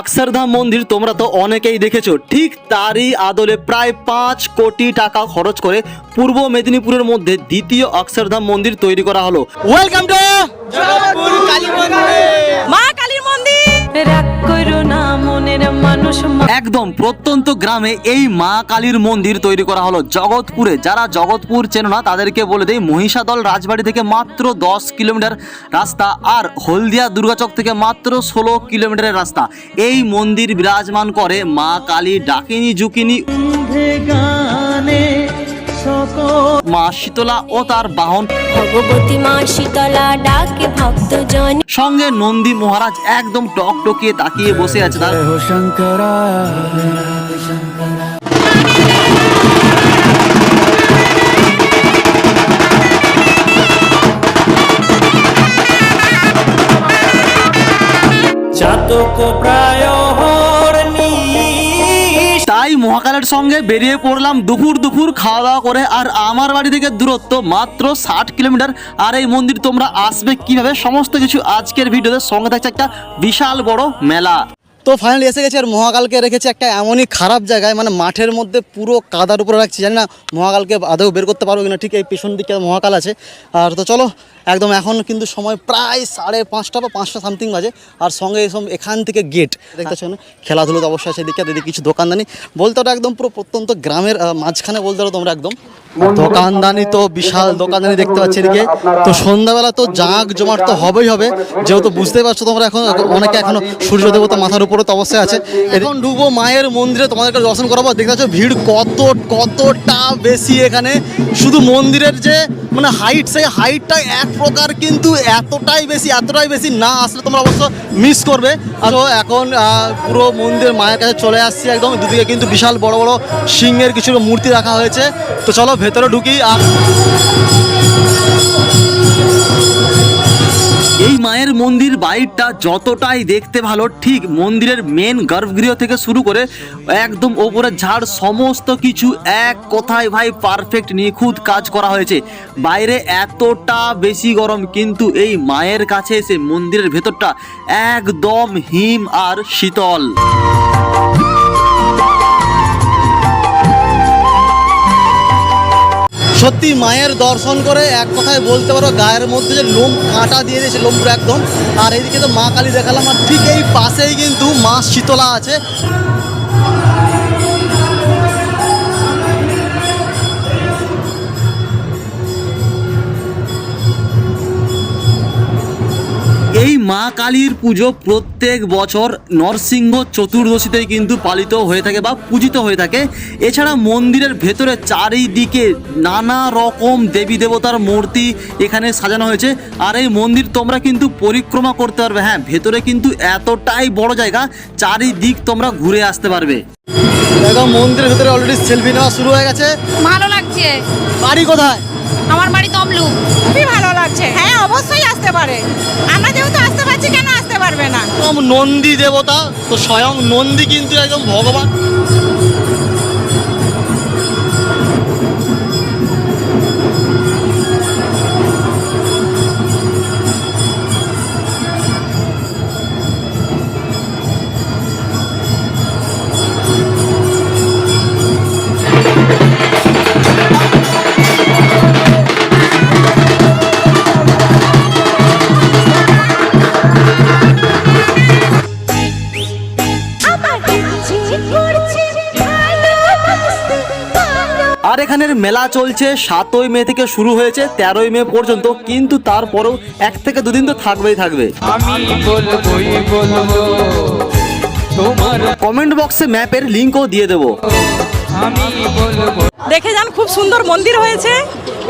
অক্ষরধাম মন্দির তোমরা তো অনেকেই দেখেছ ঠিক তারই আদলে প্রায় পাঁচ কোটি টাকা খরচ করে পূর্ব মেদিনীপুরের মধ্যে দ্বিতীয় অক্ষরধাম মন্দির তৈরি করা হলো। ওয়েলকাম টু মা কালীর মন্দির। কালী না মনের মানুষ একদম প্রত্যন্ত গ্রামে এই মা কালীর মন্দির তৈরি করা হলো। জগৎপুরে যারা জগৎপুর চেনো না তাদেরকে বলে দেয় মহিষাদল রাজবাড়ি থেকে মাত্র দশ কিলোমিটার রাস্তা আর হলদিয়া দুর্গাচক থেকে মাত্র ষোলো কিলোমিটারের রাস্তা। এই মন্দির বিরাজমান করে মা কালী ডাকিনী জুকিনী। মা শীতলা ও তার বাহন। ভগবতী মা শীতলা ডাকে ভক্তজন। সঙ্গে নন্দী মহারাজ একদম টক টকিয়ে তাকিয়ে বসে আছে তার। চাতক প্রায় মহাকালের সঙ্গে বেরিয়ে পড়লাম দুপুর দুপুর খাওয়া দাওয়া করে, আর আমার বাড়ি থেকে দূরত্ব মাত্র ষাট কিলোমিটার। আর এই মন্দির তোমরা আসবে কীভাবে? সমস্ত কিছু আজকের ভিডিওতে সঙ্গে থাকছে একটা বিশাল বড় মেলা। তো ফাইনালি এসে গেছে আর মহাকালকে রেখেছে একটা এমনই খারাপ জায়গায় মানে মাঠের মধ্যে পুরো কাদার উপরে রাখছি। জানি না মহাকালকে আদৌ বের করতে পারব কিনা, ঠিক এই পেছন দিকে মহাকাল আছে। আর তো চলো, একদম এখন কিন্তু সময় প্রায় সাড়ে পাঁচটা বা পাঁচটা সামথিং বাজে। আর সঙ্গে এসব এখান থেকে গেট দেখতে পাচ্ছ না? খেলাধুলো তো অবশ্যই আছে দিকে এদিকে কিছু দোকানদানি। বলতে ওটা একদম পুরো প্রত্যন্ত গ্রামের মাঝখানে বলতে পারো তোমরা একদম। দোকানদানি তো বিশাল দোকানদানি দেখতে পাচ্ছি এদিকে। তো সন্ধ্যাবেলা তো জাঁক জমাট তো হবেই হবে। যেহেতু বুঝতেই পারছ তোমরা এখন অনেকে এখনও সূর্য দেবতা মাথার উপরে তো অবশ্যই আছে। এখন ঢুকবো মায়ের মন্দিরে তোমাদেরকে দর্শন করাবো। দেখতে পাচ্ছ ভিড় কত কতটা বেশি এখানে। শুধু মন্দিরের যে মানে হাইট সেই হাইটটা এক প্রকার কিন্তু এতটাই বেশি এতটাই বেশি না আসলে তোমরা অবশ্য মিস করবে। তো এখন পুরো মন্দির মায়ের কাছে চলে আসছি একদম। দুদিকে কিন্তু বিশাল বড় বড় সিংহের কিছু মূর্তি রাখা হয়েছে। তো চলো ভেতরে ঢুকি আর বাইরটা যতটাই দেখতে ভালো, ঠিক মন্দিরের মেন গর্ভগৃহ থেকে শুরু করে একদম ওপরে ঝাড়, সমস্ত কিছু এক কথায় ভাই পারফেক্ট নিখুঁত কাজ করা হয়েছে। বাইরে এতটা বেশি গরম, কিন্তু এই মায়ের কাছে এসে মন্দিরের ভেতরটা একদম হিম আর শীতল। সত্যি মায়ের দর্শন করে এক কথায় বলতে পারো, গায়ের মধ্যে যে লোম কাঁটা দিয়ে দিয়েছে লোম একদম। আর এইদিকে তো মা কালী দেখালাম, আর ঠিক এই পাশেই কিন্তু মা শীতলা আছে। মা কালীর পুজো প্রত্যেক বছর নরসিংহ চতুর্দশীতেই কিন্তু পালিত হয়ে থাকে বা পূজিত হয়ে থাকে। এছাড়া মন্দিরের ভেতরে চারিদিকে নানা রকম দেবী দেবতার মূর্তি এখানে সাজানো হয়েছে। আর এই মন্দির তোমরা কিন্তু পরিক্রমা করতে পারবে। হ্যাঁ ভেতরে কিন্তু এতটাই বড় জায়গা চারিদিক তোমরা ঘুরে আসতে পারবে। দেখো মন্দিরের ভেতরে অলরেডি সেলফি নেওয়া শুরু হয়ে গেছে। ভালো লাগছে। বাড়ি কোথায়? তমলু খুবই ভালো লাগছে? হ্যাঁ অবশ্যই আসতে পারে। আমরা যেহেতু আসতে পারছি, কেন আসতে পারবে না? নন্দী দেবতা, তো স্বয়ং নন্দী কিন্তু একদম ভগবান। মেলা চলছে সাতই মে থেকে শুরু হয়েছে তেরোই মে পর্যন্ত কিন্তু তারপরেও এক থেকে দুদিন তো থাকবেই থাকবে। কমেন্ট বক্সে ম্যাপের লিঙ্কও দিয়ে দেবো। আমি বলব। দেখে যান খুব সুন্দর মন্দির হয়েছে।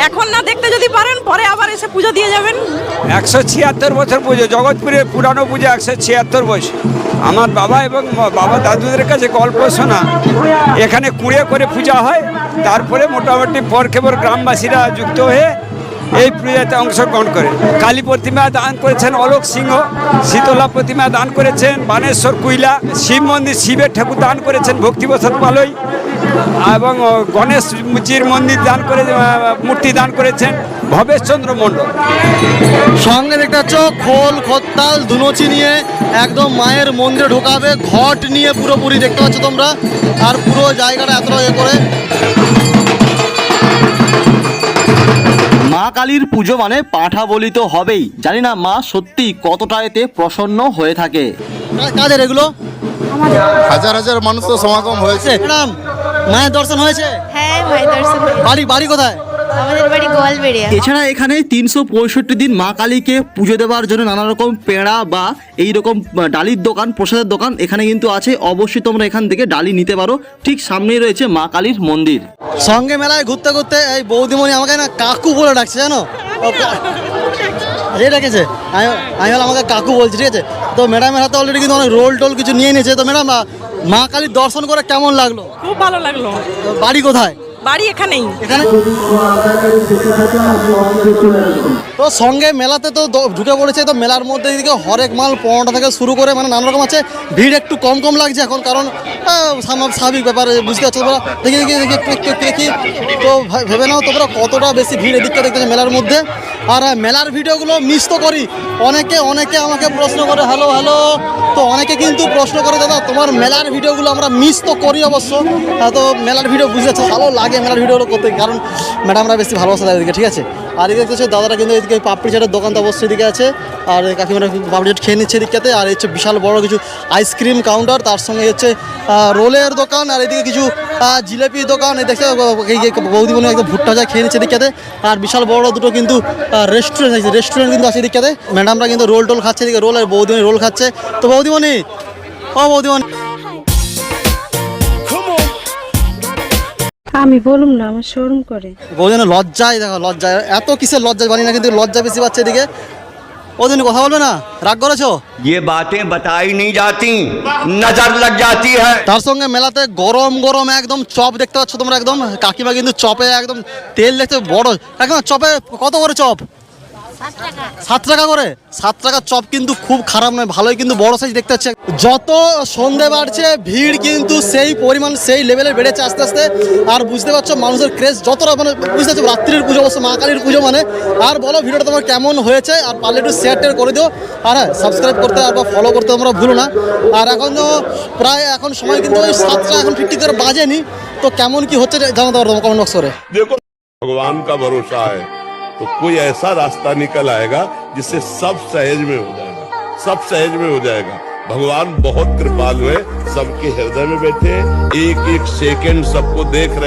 এখন না দেখতে যদি পারেন পরে আবার এসে পুজো দিয়ে যাবেন। একশো ছিয়াত্তর বছর পুজো জগৎপুরের পুরানো পুজো একশো ছিয়াত্তর বছর। আমার বাবা এবং বাবা দাদুদের কাছে গল্প শোনা। এখানে কুড়ে করে পূজা হয় তারপরে মোটামুটি পরখেবর গ্রামবাসীরা যুক্ত হয়ে এই পূজাতে অংশগ্রহণ করে। কালী প্রতিমা দান করেছেন অলোক সিংহ শীতলা প্রতিমা দান করেছেন বানেশ্বর কুইলা শিব মন্দির শিবের ঠাকুর দান করেছেন ভক্তিপ্রসাদ পালই। এবং গণেশজির মন্দির দান করে মূর্তি দান করেছেন ভবেশচন্দ্র মণ্ডল। সঙ্গে দেখতে পাচ্ছ, খোল খত্তাল ধুনোচি নিয়ে একদম মায়ের মন্দিরে ঢোকাবে, ঘট নিয়ে পুরোপুরি দেখতে পাচ্ছ তোমরা, আর পুরো জায়গাটা এতটা এ করে। মা কালীর পুজো মানে পাঁঠা বলি তো হবেই। জানি না মা সত্যি কতটা এতে প্রসন্ন হয়ে থাকে। কাজের এগুলো? হাজার হাজার মানুষ তো সমাগম হয়েছে। ম্যাডাম মায়ের দর্শন হয়েছে? হ্যাঁ মাই দর্শন হয়েছে। বাড়ি বাড়ি কোথায়? আমাদের বাড়ি গোয়ালবেড়িয়া। এছাড়া এখানে তিনশো পঁয়ষট্টি দিন মা কালীকে পুজো দেওয়ার জন্য নানা রকম পেড়া বা এই রকম ডালির দোকান প্রসাদের দোকান এখানে কিন্তু আছে। অবশ্যই তোমরা এখান থেকে ডালি নিতে পারো। ঠিক সামনেই রয়েছে মা কালীর মন্দির। সঙ্গে মেলায় ঘুরতে ঘুরতে এই বৌদিমণি আমাকে না কাকু বলে ডাকছে জানো? যে ডাকেছে? আমি আমি আমাকে কাকু বলছি ঠিক আছে? তো ম্যাডামের হাতে অলরেডি কিন্তু অনেক রোল টোল কিছু নিয়ে নিয়েছে। তো ম্যাডাম মা কালীর দর্শন করে কেমন লাগল? খুব ভালো লাগল। বাড়ি কোথায়? বাড়ি এখানেই। এখানে? তো সঙ্গে মেলাতে তো ঢুকে পড়েছে। তো মেলার মধ্যে এদিকে হরেক মাল পনেরোটা থেকে শুরু করে মানে নানা রকম আছে। ভিড় একটু কম কম লাগছে এখন কারণ স্বাভাবিক ব্যাপার বুঝতে পারছ তোমরা? দেখি দেখি দেখি দেখি। তো ভেবে নাও তোমরা কতটা বেশি ভিড় এদিকটা দেখতেছে মেলার মধ্যে। আর মেলার ভিডিওগুলো মিস তো করি। অনেকে অনেকে আমাকে প্রশ্ন করে হ্যালো হ্যালো তো অনেকে কিন্তু প্রশ্ন করে দাদা তোমার মেলার ভিডিওগুলো আমরা মিস তো করি অবশ্য। আহ, তো মেলার ভিডিও বুঝতে পারছ ভালো লাগে মেলার ভিডিওগুলো করতে কারণ ম্যাডামরা বেশি ভালোবাসা এদিকে ঠিক আছে? আর এদিকে দেখতেছো দাদারা কিন্তু এদিকে পাপড়ি চাটের দোকান তো অবশ্যই এদিকে আছে। আর কাকিমারা পাপড়ি চাট খেয়ে নিচ্ছে এদিকটাতে। আর হচ্ছে বিশাল বড় কিছু আইসক্রিম কাউন্টার তার সঙ্গে হচ্ছে রোলের দোকান। আর এদিকে কিছু আহ, জিলেপির দোকান এই যে বৌদি হয় একদম ভুট্টা যা খেয়ে নিচ্ছে এদিকটাতে। আর বিশাল বড় দুটো কিন্তু রেস্টুরেন্ট আছে রেস্টুরেন্ট কিন্তু আছে এদিকটাতে। ম্যাডামরা কিন্তু রোল টোল খাচ্ছে এদিকে রোল আর বৌদিমণি রোল খাচ্ছে। তো বৌদিমণি ও বৌদিমণি। আমি বলুম না আমার শোরুম করে। বৌদিমণি লজ্জায় দেখো লজ্জায়। এত কিসের লজ্জা জানি না কিন্তু লজ্জা বেশি পাচ্ছে এদিকে। বৌদিমণি কথা বলবে না রাগ করেছো ये बातें बताई नहीं जाती नजर लग जाती है তার সঙ্গে মেলাতে গরম গরম একদম চপ দেখতে পাচ্ছ তোমরা একদম কাকিমা কিন্তু চপে একদম তেল দেখতে বড় কাকিমা চপে কত করে চপ সাত টাকা। করে? সাত টাকার চপ কিন্তু খুব খারাপ নয় ভালোই কিন্তু বড় সাইজ দেখতে হচ্ছে। যত সন্ধে বাড়ছে ভিড় কিন্তু সেই পরিমাণ সেই লেভেলে বেড়েছে আস্তে আস্তে। আর বুঝতে পারছ মানুষের ক্রেজ যতটা মানে বুঝতে পারছ রাত্রির পুজো অবশ্য মা কালীর পুজো মানে। আর বলো ভিডিওটা তোমার কেমন হয়েছে? আর পারলে একটু শেয়ার টেয়ার করে দিও। আর হ্যাঁ সাবস্ক্রাইব করতে আর বা ফলো করতে তোমরা ভুলো না। আর এখন তো প্রায় এখন সময় কিন্তু ওই সাতটা এখন ঠিক ঠিক করে বাজেনি। তো কেমন কি হচ্ছে জানাতে পারো তোমার কমেন্ট বক্স করে। ভগবান কা ভরসা হয়। तो कोई ऐसा रास्ता निकल आएगा जिससे सब सहज में हो जाएगा। सब सहज में हो जाएगा। भगवान बहुत कृपालु है, सबके हृदय में बैठे एक एक सेकंड सबको देख रहे